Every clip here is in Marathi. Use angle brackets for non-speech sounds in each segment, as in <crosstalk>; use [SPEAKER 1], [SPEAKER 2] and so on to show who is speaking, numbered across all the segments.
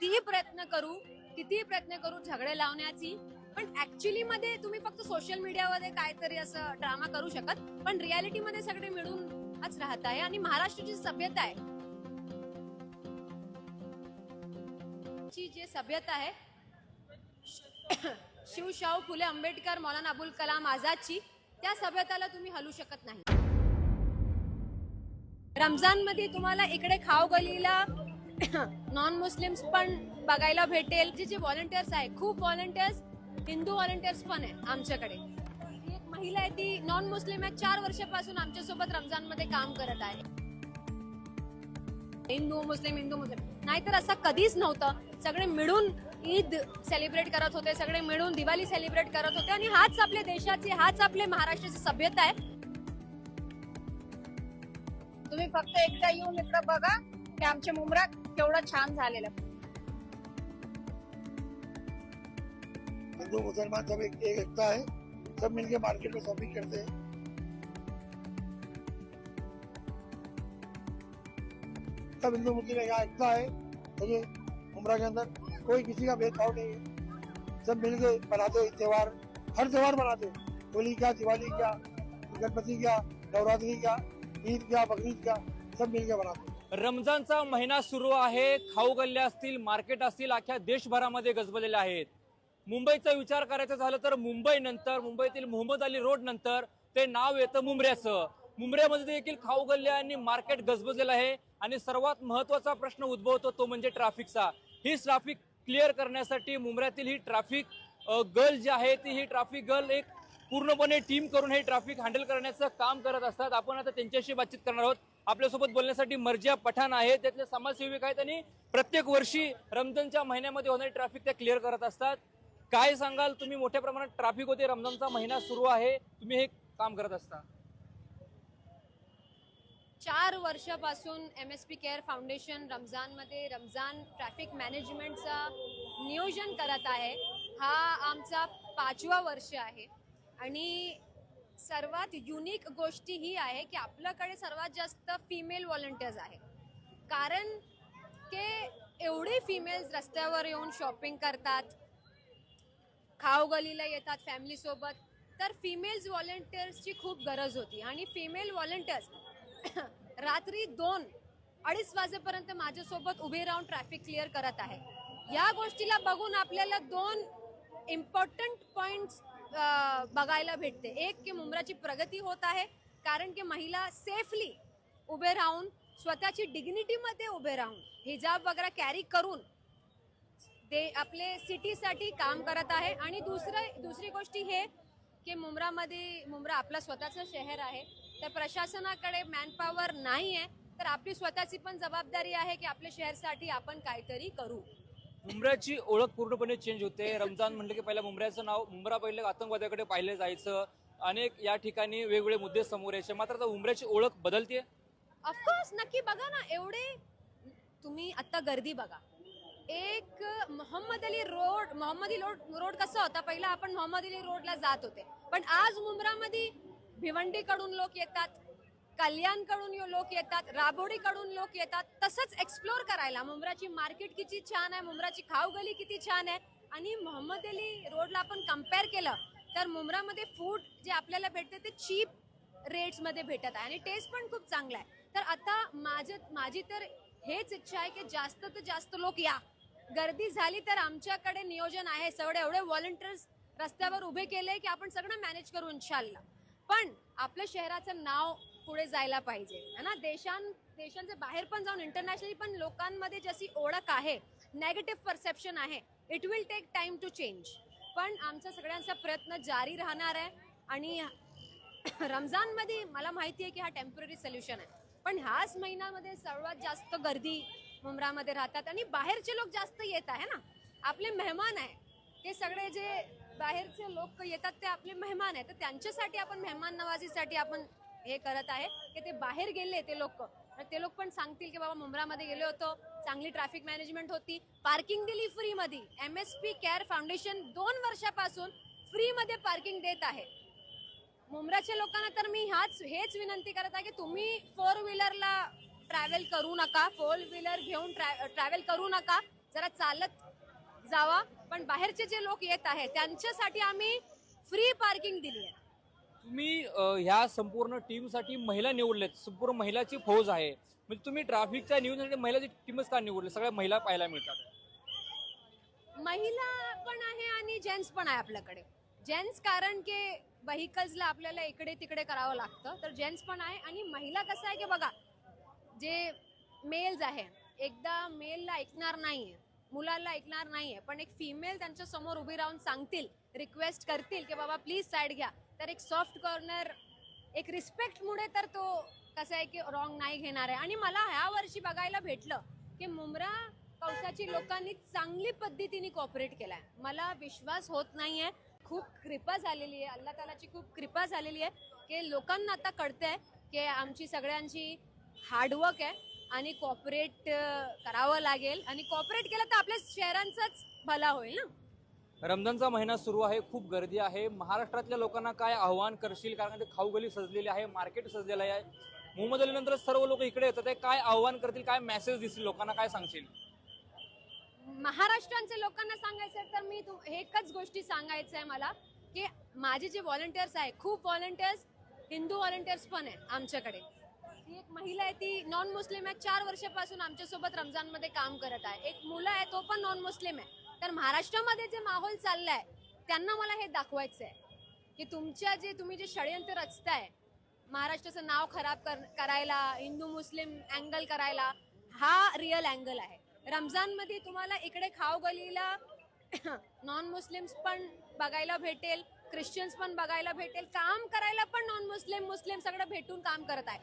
[SPEAKER 1] कितीही प्रयत्न करू कितीही प्रयत्न करू झगडे लावण्याची पण ऍक्च्युली मध्ये तुम्ही फक्त सोशल मीडियामध्ये काहीतरी असं ड्रामा करू शकत पण रियालिटी मध्ये सगळे मिळूनच राहत आहे आणि महाराष्ट्राची सभ्यता आहे. ची जी सभ्यता आहे <coughs> शिवशाहू फुले आंबेडकर मौलाना अबुल कलाम आझादची त्या सभ्यताला तुम्ही हलू शकत नाही. रमजानमध्ये तुम्हाला इकडे खाव गलीला <coughs> नॉन मुस्लिम्स पण बघायला भेटेल. जे जे व्हॉलंटियर्स आहे खूप व्हॉलंटियर्स हिंदू व्हॉलंटियर्स पण आहे आमच्याकडे. एक महिला आहे ती नॉन मुस्लिम आहे चार वर्षापासून आमच्यासोबत रमजानमध्ये काम करत आहे. हिंदू मुस्लिम हिंदू मुस्लिम नाहीतर असं कधीच नव्हतं. सगळे मिळून ईद सेलिब्रेट करत होते सगळे मिळून दिवाळी सेलिब्रेट करत होते. आणि हाच आपल्या देशाची हाच आपले महाराष्ट्राची सभ्यता आहे.
[SPEAKER 2] तुम्ही फक्त एकदा येऊन इकडं बघा. ते आमच्या मुंबरा केवढं छान झालेलं.
[SPEAKER 3] हिंदू मुसलमान सब एक, एक एकता है सब मिलके मार्केट में शॉपिंग करते हैं. सब हिंदू मुस्लिम का एकता है। ये उम्र के अंदर कोई किसी का भेदभाव नहीं है। सब मिलके मनाते हैं हर त्यौहार मनाते हैं। होली क्या दिवाली क्या गणपति क्या नवरात्रि क्या ईद क्या बकरीद क्या सब मिलके मनाते हैं।
[SPEAKER 4] रमजानचा महिना सुरू आहे. खाऊ गल्ल्या असतील मार्केट असतील अख्ख्या देशभरामध्ये गजबलेल्या आहेत. मुंबईचा विचार करायचा झालं तर मुंबई नंतर मुंबईतील मोहम्मद अली रोड नंतर ते नाव येतं मुंबऱ्याचं मुंबऱ्यामध्ये देखील खाऊ गल्ल्या आणि मार्केट गजबजलेलं आहे. आणि सर्वात महत्त्वाचा प्रश्न उद्भवतो तो म्हणजे ट्रॅफिकचा. ही ट्रॅफिक क्लिअर करण्यासाठी मुंबऱ्यातील ही ट्रॅफिक गर्ल जी आहे ती ही ट्रॅफिक गर्ल एक पूर्णपणे टीम करून हे ट्रॅफिक हँडल करण्याचं काम करत असतात. आपण आता त्यांच्याशी बातचीत करणार आहोत. आपल्यासोबत बोलण्यासाठी मर्जिया पठाण आहे त्यातले समाजसेविक आहेत आणि प्रत्येक वर्षी रमजानच्या महिन्यामध्ये होणारी ट्रॅफिक त्या क्लिअर करत असतात. काय सांगाल? तुम्ही मोठ्या प्रमाणात ट्रॅफिक होते. रमजानचा महिना सुरू आहे. तुम्ही हे काम करत असता.
[SPEAKER 1] चार वर्षापासून M S P care foundation रमजानमध्ये Ramzan traffic मॅनेजमेंटचा नियोजन करत आहे. हा आमचा पाचवा वर्ष आहे. आणि सर्वात युनिक गोष्टी ही आहे की आपल्याकडे सर्वात जास्त फिमेल व्हॉलंटियर्स आहे कारण के एवढे फिमेल्स रस्त्यावर येऊन शॉपिंग करतात खाऊगलीला येतात फॅमिलीसोबत तर फिमेल्स व्हॉलंटियर्सची खूप गरज होती. आणि फिमेल व्हॉलंटियर्स <coughs> रात्री दोन अडीच वाजेपर्यंत माझ्यासोबत उभे राहून ट्रॅफिक क्लिअर करत आहे या गोष्टीला बघून आपल्याला दोन इम्पॉर्टंट पॉईंट्स बघायला भेटते. एक की मुंब्राची प्रगती होत आहे कारण की महिला सेफली उभे राहून स्वतःची डिग्निटीमध्ये उभे राहून हिजाब वगैरे कॅरी करून ते आपले सिटीसाठी काम करत आहे. आणि दुसरं दुसरी गोष्टी हे की मुंब्रामध्ये मुंब्रा आपला स्वतःचं शहर आहे तर प्रशासनाकडे मॅनपॉवर नाही आहे तर आपली स्वतःची पण जबाबदारी आहे की आपल्या शहरसाठी आपण काहीतरी करू.
[SPEAKER 4] मुंबऱ्याची ओळख पूर्णपणे चेंज होते. रमजान म्हटलं की पहिल्या मुंबऱ्याचं नाव मुंब्रा पहिले आतंकवाद्याकडे पाहिलं जायचं. अनेक या ठिकाणी वेगवेगळे मुद्दे समोर यायचे. मात्र आता मुंबऱ्याची ओळख बदलते
[SPEAKER 1] ऑफकोर्स नक्की बघा ना एवढे तुम्ही आता गर्दी बघा. एक Mohammed Ali road Mohammed Ali road road कसा होता? पहिला आपण मोहम्मद अली रोडला जात होते. पण आज मुंब्रामध्ये भिवंडीकडून लोक येतात. कल्याणकडून लोक येतात राबोडीकडून लोक येतात तसंच एक्सप्लोर करायला. मुंब्राची मार्केट किती छान आहे मुंब्राची खावगली किती छान आहे. आणि मोहम्मद अली रोडला आपण कंपेअर केलं तर मुंब्रामध्ये फूड जे आपल्याला भेटते ते चीप रेट्समध्ये भेटत आहे. आणि टेस्ट पण खूप चांगला आहे. तर आता माझं माझी तर हेच इच्छा आहे की जास्त तर जास्त लोक या. गर्दी झाली तर आमच्याकडे नियोजन आहे. सगळे एवढे व्हॉलंटियर्स रस्त्यावर उभे केले की आपण सगळं मॅनेज करू इन्शाल्ला पण आपल्या शहराचं नाव पुढे जायला पाहिजे. है ना? देशां देशांच्या बाहेर पण जाऊन इंटरनॅशनली पण लोकांमध्ये जशी ओळख आहे नेगेटिव्ह परसेप्शन आहे it will take time to change पण आमचा सगळ्यांचा प्रयत्न जारी राहणार आहे आणि रमजानमध्ये मला माहिती आहे की हा टेंपररी सोल्युशन आहे. पण ह्याच महिन्यामध्ये सर्वात जास्त गर्दी मुंब्रामध्ये राहतात आणि बाहेरचे लोक जास्त येत आहे ना? आपले मेहमान आहे. ते सगळे जे बाहेरचे लोक येतात ते आपले मेहमान आहे. तर त्यांच्यासाठी आपण मेहमान नवाजीसाठी आपण हे करत आहे की ते बाहेर गेले ते लोक. तर ते लोक पण सांगतील की बाबा मुंब्रामध्ये गेलो होतो चांगली ट्रॅफिक मॅनेजमेंट होती. पार्किंग दिली फ्रीमध्ये M S P care foundation दोन वर्षापासून फ्रीमध्ये पार्किंग देत आहे. मुंब्राच्या लोकांना तर मी ह्याच हेच विनंती करत आहे की तुम्ही फोर व्हीलरला ट्रॅव्हल करू नका. फोर व्हीलर घेऊन ट्रॅव्हल करू नका. जरा चालत जावा. पण बाहेरचे जे लोक येत आहेत त्यांच्यासाठी आम्ही फ्री पार्किंग दिली आहे.
[SPEAKER 4] तुम्ही ह्या संपूर्ण टीमसाठी महिला निवडलेत. संपूर्ण महिलाची फौज आहे. म्हणजे तुम्ही ट्रॅफिकच्या नियोजनासाठी महिलाची टीमच का निवडली? सगळ्या महिला पाहायला मिळतात.
[SPEAKER 1] महिला पण आहे आणि जेंट्स पण आहे आपल्याकडे. जेंट्स कारण की व्हेकल्सला आपल्याला इकडे तिकडे करावं लागतं. तर जेंट्स पण आहे आणि महिला कसं आहे की बघा जे मेल्स आहे एकदा मेलला ऐकणार नाहीये मुलाला ऐकणार नाहीये पण एक फिमेल त्यांच्यासमोर उभी राहून सांगतील रिक्वेस्ट करतील की बाबा प्लीज साईड घ्या. तर एक सॉफ्ट कॉर्नर एक रिस्पेक्टमुळे तर तो कसं आहे की रॉंग नाही घेणार आहे. आणि मला ह्या वर्षी बघायला भेटलं की मुंब्रा कौसाची लोकांनी चांगली पद्धतीने कॉपरेट केलाय. मला विश्वास होत नाहीये. खूप कृपा झालेली आहे. अल्ला तालाची खूप कृपा झालेली आहे की लोकांना आता कळतंय की आमची सगळ्यांची हार्डवर्क आहे आणि कॉपरेट करावं लागेल. आणि कॉपरेट केलं तर आपल्या शहरांचाच भला होईल ना?
[SPEAKER 4] रमजानचा महिना सुरू आहे खूप गर्दी आहे. महाराष्ट्रातल्या लोकांना काय आव्हान करशील? कारण ते खाऊगली सजलेली आहे मार्केट सजलेलं आहे. मोहम्मद अलीनंतर सर्व लोक इकडे येतात. ते काय आव्हान करतील? काय मेसेज दिसतील? लोकांना काय सांगशील?
[SPEAKER 1] महाराष्ट्रांचे लोकांना सांगायचं तर मी एकच गोष्टी सांगायचं आहे मला की माझे जे व्हॉलंटियर्स आहे खूप व्हॉलंटियर्स हिंदू व्हॉलंटियर्स पण आहे आमच्याकडे. ती एक महिला आहे ती नॉन मुस्लिम आहे. चार वर्षापासून आमच्यासोबत रमजानमध्ये काम करत आहे. एक मुलं आहे तो पण नॉन मुस्लिम आहे. तर महाराष्ट्रामध्ये जे माहोल चाललाय त्यांना मला हे दाखवायचं आहे की तुमच्या जे तुम्ही जे षडयंत्र रचताय महाराष्ट्राचं नाव खराब कर- करायला हिंदू मुस्लिम अँगल करायला हा रिअल अँगल आहे. रमजानमध्ये तुम्हाला इकडे खाव गलीला नॉन मुस्लिम्स पण बघायला भेटेल ख्रिश्चन्स पण बघायला भेटेल काम करायला पण नॉन मुस्लिम मुस्लिम सगळं भेटून काम करत आहे.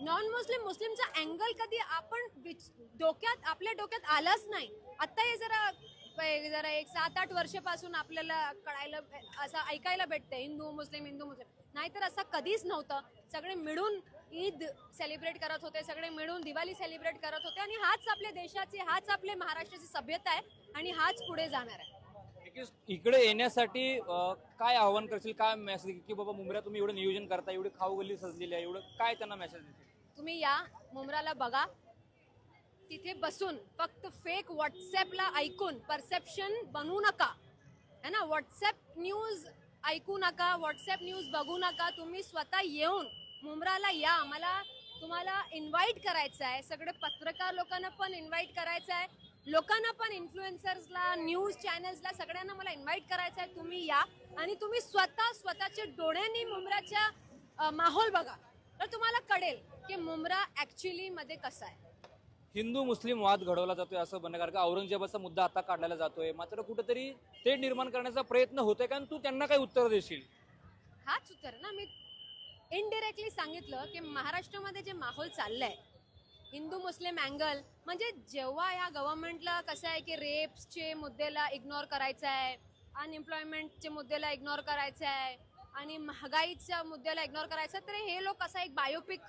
[SPEAKER 1] नॉन मुस्लिम मुस्लिमचा अँगल कधी आपण डोक्यात आपल्या डोक्यात आलाच नाही. आता हे जरा प- जरा एक सात आठ वर्षापासून आपल्याला कळायला असं ऐकायला भेटतं हिंदू मुस्लिम हिंदू मुस्लिम. नाहीतर असं कधीच नव्हतं. सगळे मिळून ईद सेलिब्रेट करत होते. सगळे मिळून दिवाळी सेलिब्रेट करत होते. आणि हाच आपल्या देशाची हाच आपल्या महाराष्ट्राची सभ्यता आहे आणि हाच पुढे जाणार आहे.
[SPEAKER 4] इकडे येण्यासाठी काय आव्हान करशील? काय मेसेज की बाबा मुंबईला तुम्ही एवढं नियोजन करता एवढी खाऊगल्ली सजलेली आहे एवढं काय त्यांना मेसेज देतील
[SPEAKER 1] तुम्ही या मुंब्राला बघा. तिथे बसून फक्त फेक व्हॉट्सॲपला ऐकून परसेप्शन बनवू नका. है ना? व्हॉट्सॲप न्यूज ऐकू नका व्हॉट्सॲप न्यूज बघू नका. तुम्ही स्वतः येऊन मुंब्राला या. मला तुम्हाला इन्व्हाइट करायचं आहे. सगळे पत्रकार लोकांना पण इन्व्हाइट करायचं आहे. लोकांना पण इन्फ्लुएन्सर्सला न्यूज चॅनल्सला सगळ्यांना मला इन्व्हाइट करायचं आहे. तुम्ही या. आणि तुम्ही स्वतः स्वतःच्या डोळ्यांनी मुंब्राच्या माहोल बघा. तर तुम्हाला कळेल की मुंब्रा ॲक्च्युलीमध्ये कसा आहे.
[SPEAKER 4] हिंदू मुस्लिम वाद घडवला जातोय असं म्हणणं कारण का औरंगजेबाचा मुद्दा आता काढला जातोय. मात्र कुठेतरी ते निर्माण करण्याचा प्रयत्न होतोय. कारण तू त्यांना काय उत्तर देशील.
[SPEAKER 1] हाच उत्तर ना. मी इनडिरेक्टली सांगितलं की महाराष्ट्रामध्ये जे माहोल चाललंय हिंदू मुस्लिम अँगल म्हणजे जेव्हा ह्या गव्हर्नमेंटला कसं आहे की रेप्सचे मुद्द्याला इग्नोर करायचं आहे अनएम्प्लॉयमेंटचे मुद्द्याला इग्नोर करायचं आहे आणि महागाईच्या मुद्द्याला इग्नोर करायचं आहे, तर हे लोक असा एक बायोपिक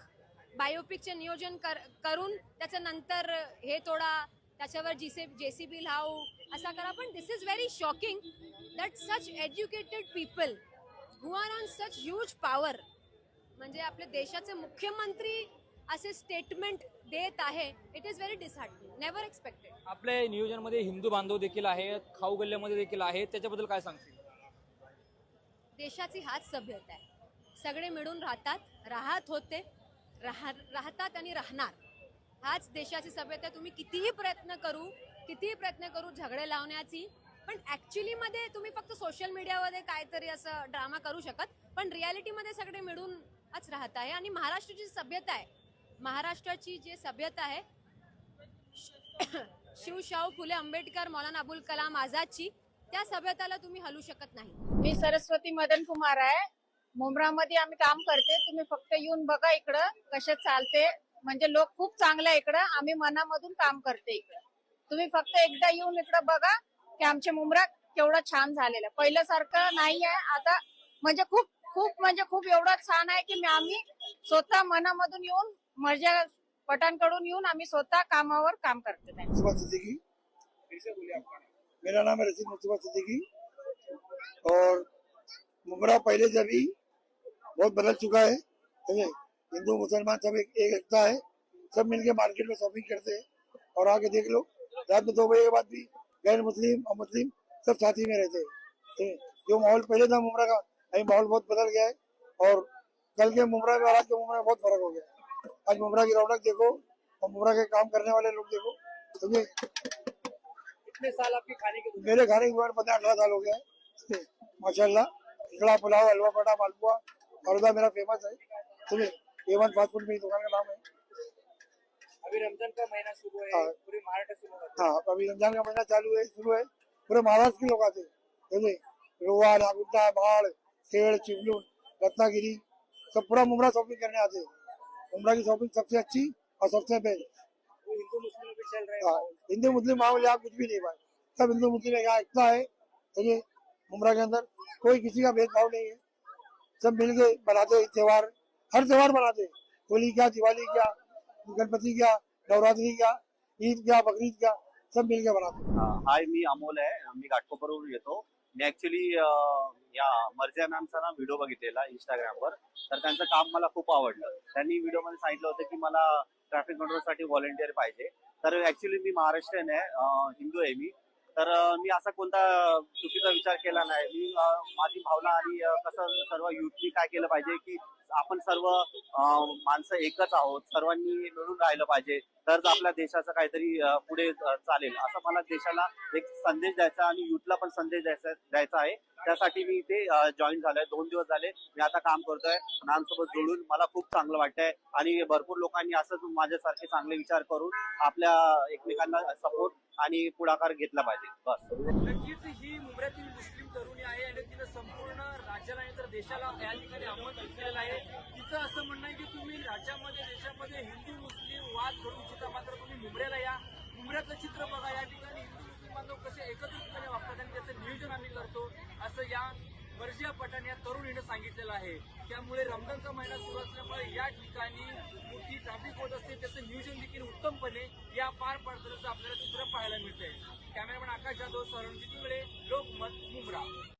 [SPEAKER 1] बायोपिकचे नियोजन कर करून त्याच्यानंतर हे तोडा त्याच्यावर जीसे जेसीबी लावू असा करा. पण this is very shocking that such educated people who are on such huge power म्हणजे आपल्या देशाचे मुख्यमंत्री असे स्टेटमेंट देत आहे it is very disheartening never expected
[SPEAKER 4] आपल्या नियोजनमध्ये हिंदू बांधव देखील आहेत खाऊ गल्ल्यामध्ये देखील आहेत त्याच्याबद्दल काय सांगशील?
[SPEAKER 1] देशाची हाच सभ्यता आहे. सगळे मिळून राहतात राहत होते राह राहतात आणि राहणार. हाच देशाची सभ्यता तुम्ही कितीही प्रयत्न करू कितीही प्रयत्न करू झगडे लावण्याची पण ऍक्च्युली मध्ये तुम्ही फक्त सोशल मीडियामध्ये काहीतरी असं ड्रामा करू शकत पण रियालिटीमध्ये सगळे मिळूनच राहत आहे. आणि महाराष्ट्राची सभ्यता आहे. महाराष्ट्राची जी सभ्यता आहे <coughs> शिवशाहू फुले आंबेडकर मौलाना अबुल कलाम आझादची त्या सभ्यताला तुम्ही हलू शकत नाही.
[SPEAKER 2] मी सरस्वती मदन कुमार आहे. मुंब्रामध्ये आम्ही काम करते. तुम्ही फक्त येऊन बघा इकडं कसे चालते. म्हणजे लोक खूप चांगले इकडं. आम्ही मनामधून काम करते इकडं. तुम्ही फक्त एकदा येऊन इकडं बघा की आमचे मुंब्रा केवढा छान झालेला पहिल्यासारखं नाही आहे. आता म्हणजे खूप खूप म्हणजे खूप एवढं छान आहे की आम्ही स्वतः मनामधून येऊन माझ्या पटांकडून येऊन आम्ही स्वतः कामावर काम करते.
[SPEAKER 3] मेरा नाम है रसीद मुस्तफा सिद्दीकी. और मुमरा पहले जब भी बहुत बदल चुका है। हिंदू मुसलमान सब एक, एक एकता है। सब मिलके मार्केट में शॉपिंग करते हैं। और आके देख लो रात में दो बजे के बाद भी गैर मुस्लिम और मुस्लिम सब साथी में रहते हैं। है? जो माहौल पहले था मुमरा का अभी माहौल बहुत बदल गया है। और कल के मुमरा में और आज के मुमरा में बहुत फ़र्क हो गया आज मुमरा की रौनक देखो और मुमरा के काम करने वाले लोग देखो। समझे
[SPEAKER 4] कितने साल आपके खाने के
[SPEAKER 3] मेरे खाने की उम्र पता अठारह साल हो गया है। माशाल्लाह पुलाव हलवा पटा मालपुआ फरदा मेरा फ़ेमस है। समझे एवन फास्ट फ़ूड मेरी दुकान का नाम है।
[SPEAKER 4] अभी रमज़ान का महीना शुरू है
[SPEAKER 3] हाँ।
[SPEAKER 4] पूरे महाराष्ट्र से लोग हाँ।
[SPEAKER 3] अभी रमज़ान का महीना चालू है शुरू है पूरे महाराष्ट्र के लोग आते हैं। रोहा नागुड्डा बाढ़ खेड़ चिपलून रत्नागिरी सब पूरा मुमरा शॉपिंग करने आते हैं। मुमरा की शॉपिंग सबसे अच्छी और सबसे बेस्ट
[SPEAKER 4] हिंदू मुस्लिम भी चल रहे
[SPEAKER 3] हाँ,
[SPEAKER 4] हैं
[SPEAKER 3] हिंदू मुस्लिम मामले आप कुछ भी नहीं पाए सब हिंदू मुस्लिम यहाँ एकता है। मुमरा के अंदर कोई किसी का भेदभाव नहीं है। सब मिल के बनाते त्योहार। हर त्योहार बनाते होली क्या दिवाली क्या गणपति क्या नवरात्रि क्या ईद क्या बकरीद क्या सब मिल के
[SPEAKER 5] मनाते हाय मी अमोल आहे मी घाटकोपरवरून येतो. मी ऍक्च्युली या मर्जिया मॅमचा ना व्हिडिओ बघितलेला इंस्टाग्रामवर तर त्यांचं काम मला खूप आवडलं. त्यांनी व्हिडिओमध्ये सांगितलं होतं की मला ट्रॅफिक कंट्रोलसाठी व्हॉलेंटिअर पाहिजे. तर ऍक्च्युली मी महाराष्ट्रीयन आहे हिंदू आहे मी. तर मी असा कोणता चुकीचा विचार केला नाही. मी माझी भावना आणि कसं सर्व युथनी काय केलं पाहिजे की आपण सर्व माणसं एकच आहोत. सर्वांनी मिळून राहिलं पाहिजे. तरच आपल्या देशाचं काहीतरी पुढे चालेल. असं मला देशाला एक संदेश द्यायचा आणि युथला पण संदेश द्यायचा द्यायचा आहे. त्यासाठी मी इथे जॉईन झालोय. दोन दिवस झाले. मी आता काम करतोय. मॅमसोबत जोडून मला खूप चांगलं वाटतंय. आणि भरपूर लोकांनी असंच माझ्यासारखे चांगले विचार करून आपल्या एकमेकांना सपोर्ट आणि पुढाकार घेतला पाहिजे. बस.
[SPEAKER 4] नक्कीच ही मुंबऱ्यातील मुस्लिम तरुणी आहे आणि तिनं संपूर्ण राज्याला तर देशाला या ठिकाणी आव्हान केलेलं आहे. तिचं असं म्हणणं आहे की तुम्ही राज्यामध्ये देशामध्ये हिंदू मुस्लिम वाद करू इच्छिता मात्र तुम्ही मुंबऱ्याला या. मुंबऱ्याचं चित्र बघा. या ठिकाणी हिंदू मुस्लिम बांधव कसे एकत्रितपणे वापरतात आणि त्याचं नियोजन आम्ही करतो. असं या मर्जिया पठाण या तरुणीनं सांगितलेलं आहे. त्यामुळे रमजानचा महिना सुरू असल्यामुळे या ठिकाणी मोठी ट्रॅफिक होत असते. त्याचं नियोजन देखील उत्तमपणे या पार पडतानाचं आपल्याला चित्र पाहायला मिळतंय. कॅमेरामॅन आकाश जाधव सरणजित लोकमत मुंब्रा.